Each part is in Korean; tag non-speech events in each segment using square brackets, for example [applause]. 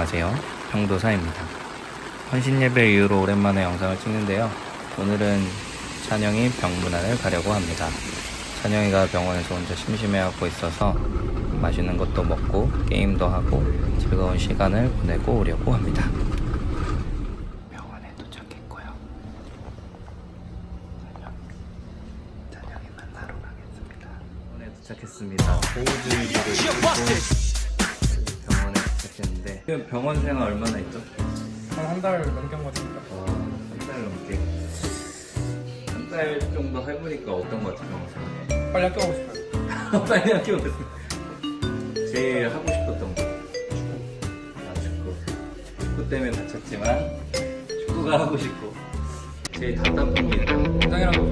안녕하세요. 병도사입니다. 헌신 예배 이후로 오랜만에 영상을 찍는데요. 오늘은 찬영이 병문안을 가려고 합니다. 찬영이가 병원에서 혼자 심심해하고 있어서 맛있는 것도 먹고 게임도 하고 즐거운 시간을 보내고 오려고 합니다. 병원에 도착했고요. 찬영, 찬영이 만나러 가겠습니다. 병원에 도착했습니다. 보호주의보를 지금 병원 생활 얼마나 있죠? 한 한 달 넘긴 것 같습니다. 어, 한달 넘게 한 달 정도 해보니까 어떤 것 같아요? 병원 생활? 빨리 학교 가고 싶어요. [laughs] 빨리 학교보세요 제일 하고 싶었던 거 아, 축구 축구 때문에 다쳤지만 축구가 하고 싶고 제일 답답한 게 거죠.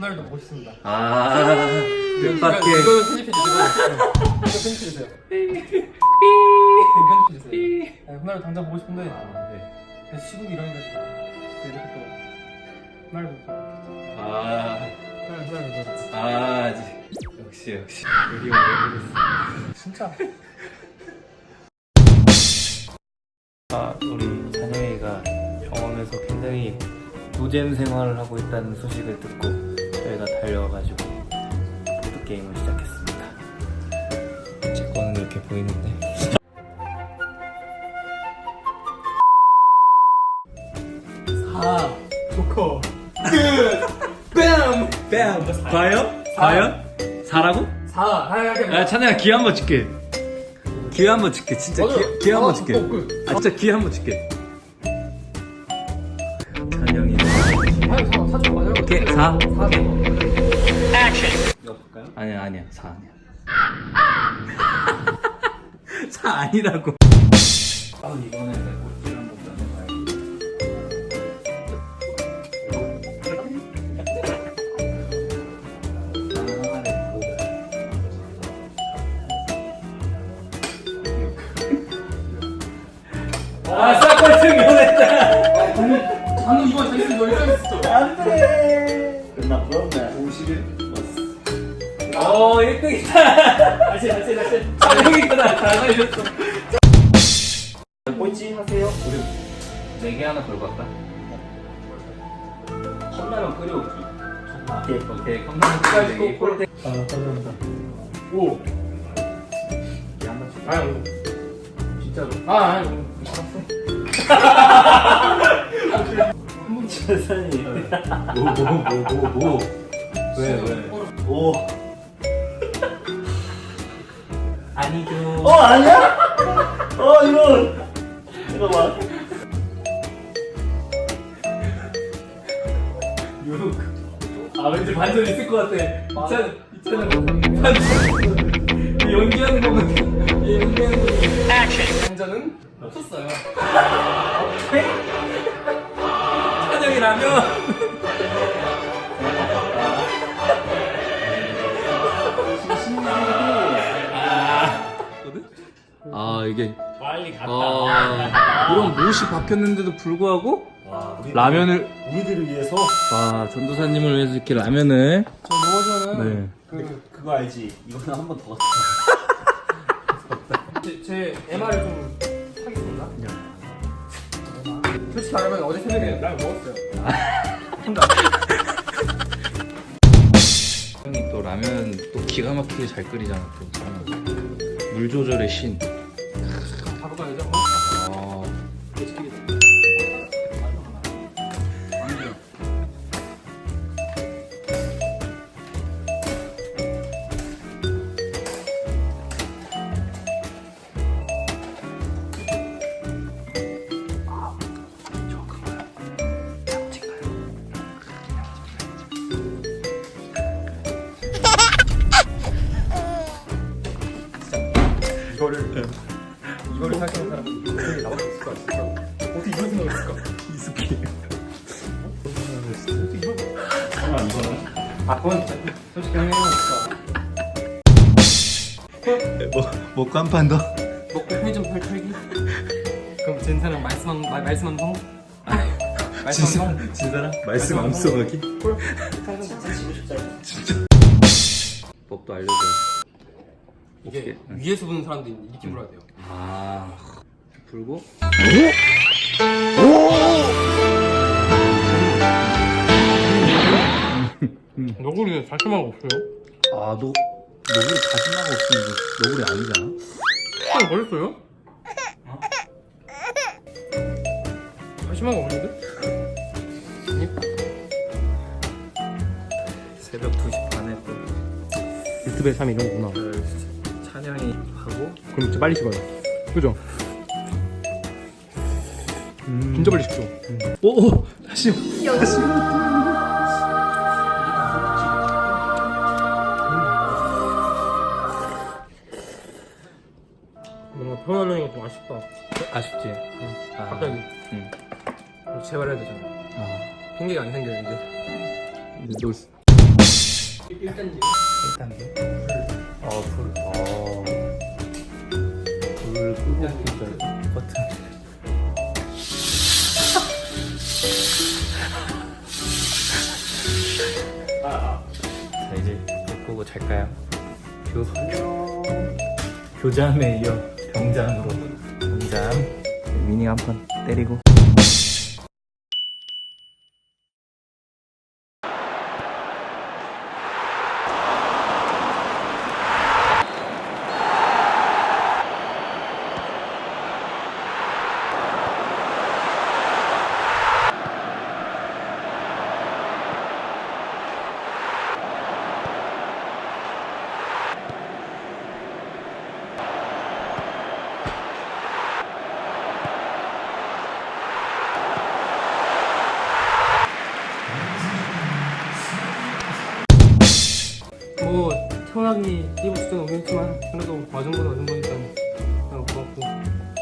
호날두 멋있습니다. 아 뜻밖의 이거 편집해 주세요. 이거 편집해 주세요. 이거 편집해 주세요. 네, 호날두 당장 보고 싶은데. 네. 근데 시국이 이러니까 지금. 네, 이렇게 또 호날두 아, 호날두 호날두 아 역시 역시. 우리 진짜. 아, 우리 찬영이가 병원에서 굉장히 노잼 생활을 하고 있다는 소식을 듣고 저희가 달려와가지고 게임을 시작했습니다. 제 거는 이렇게 보이는데. 사 조커 뺨! 뺨! 과연? 과연? 4라고? 사 하얗게 야, 찬영아, 기회 한번 줄게. 기회 한번 줄게. 진짜 맞아. 기회, 기회 한번 아, 줄게. 끝. 아, 진짜 기회 한번 줄게. 찬영이. 오케이, 사. 사 오케이. 이거 볼까요? 아니야, 아니야. 4 아니야. [laughs] 4 아니라고. 아, 이번에 한번. 아, 싹걸 승연했다. 방금 이거 자기는 너 일단 했어. 끝났구나. 51. 어, 1등이다. 다시, 다시, 다시. 찬영이구나. 잘 살렸어. 꼴찌 하세요. 우리 네개 하나 걸고 할까? 컵라면 끓여오기. 오케이. 오케이, 컵라면 끓여오기. 꼴대. 아, 감사합니다. 오. 양반 씨. 아니 진짜로. 아 아니 세상에. 뭐, 뭐, 뭐, 뭐, 뭐. 왜, 왜? 오. 어, 아니야? 어, 이런. 잠깐만. 아, 왠지 반전 있을 것 같아. 이찬, 이찬은 반전. 이 연기하는 거이 연기하는 거. 반전은 없었어요. [laughs] 찬영이 라면. 아, 이게. 빨리 갔다. 아, 이런 못이 박혔는데도 불구하고 와, 우리, 라면을 우리들을 위해서. 아 전도사님을 위해서 이렇게 라면을 저 노버전은 네. 그 그거 알지? 이거는 한 번 더. 제, 제 MR을 좀 하겠습니다. 솔직히 말하면 어제 새벽에 라면 먹었어요. 혼자. 형이 또 라면 또 기가 막히게 잘 끓이잖아 또. 물 조절의 신. 이거를 이거를 생각하는 세상에 나올 수 있을 것 같아. 어떻게 이런 생각을 했을까? 이스키. 어떻게 이거? 아, 이거는? 아, 그건 진짜 솔직히 형님 진짜 뭐 먹고 한판 더. 먹고 편의점 털 털기. 그럼 진 사람 말씀 한 성. 말씀 한 성. 진 사람 말씀 암송하기. 싶다. 법도 알려줘요. 이게? 위에서 보는 사람도 있는데 이렇게 불어야 돼요. 아 불고 너구리 자신만 없어요? 아 너 너구리 다시마가 없으면 이거 너구리 아니잖아 형 걸렸어요? 자신만 없는데? 새벽 2시 반에 또 유튜브에 참 이런 거구나. 그 찬영이 하고 그럼 진짜 빨리 식어요. 그죠? 진짜 빨리 식죠. 오 다시 다시 뭔가 표현하려니까 좀 아쉽다. 아쉽지 아, 갑자기 응. 재발해야 되잖아. 아 핑계가 안 생겨요 이제. 이제 놀 1단계. 1단계 어불 어. 불 끄고 진짜 버튼 자 이제 불 끄고 잘까요? 교 교잠에 이어 병잠으로. 병잠 미니 한번 때리고 뭐 태어나기 띠부 수는 없겠지만 그래도 와준 건 와준 거니까 그냥 고맙고.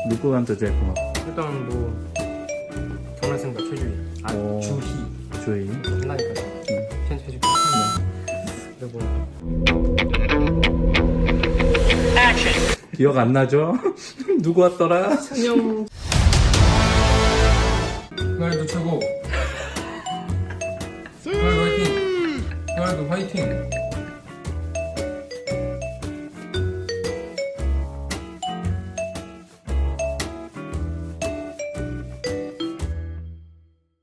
누구한테 제일 고마워? 일단 뭐 경례생과 최주희. 아 오. 주희. 조이 한다니까. 편집해줄게 그리고 기억 안 나죠? [laughs] 누구 왔더라? 안녕. 그날도 최고. 그날도 화이팅. 그날도 화이팅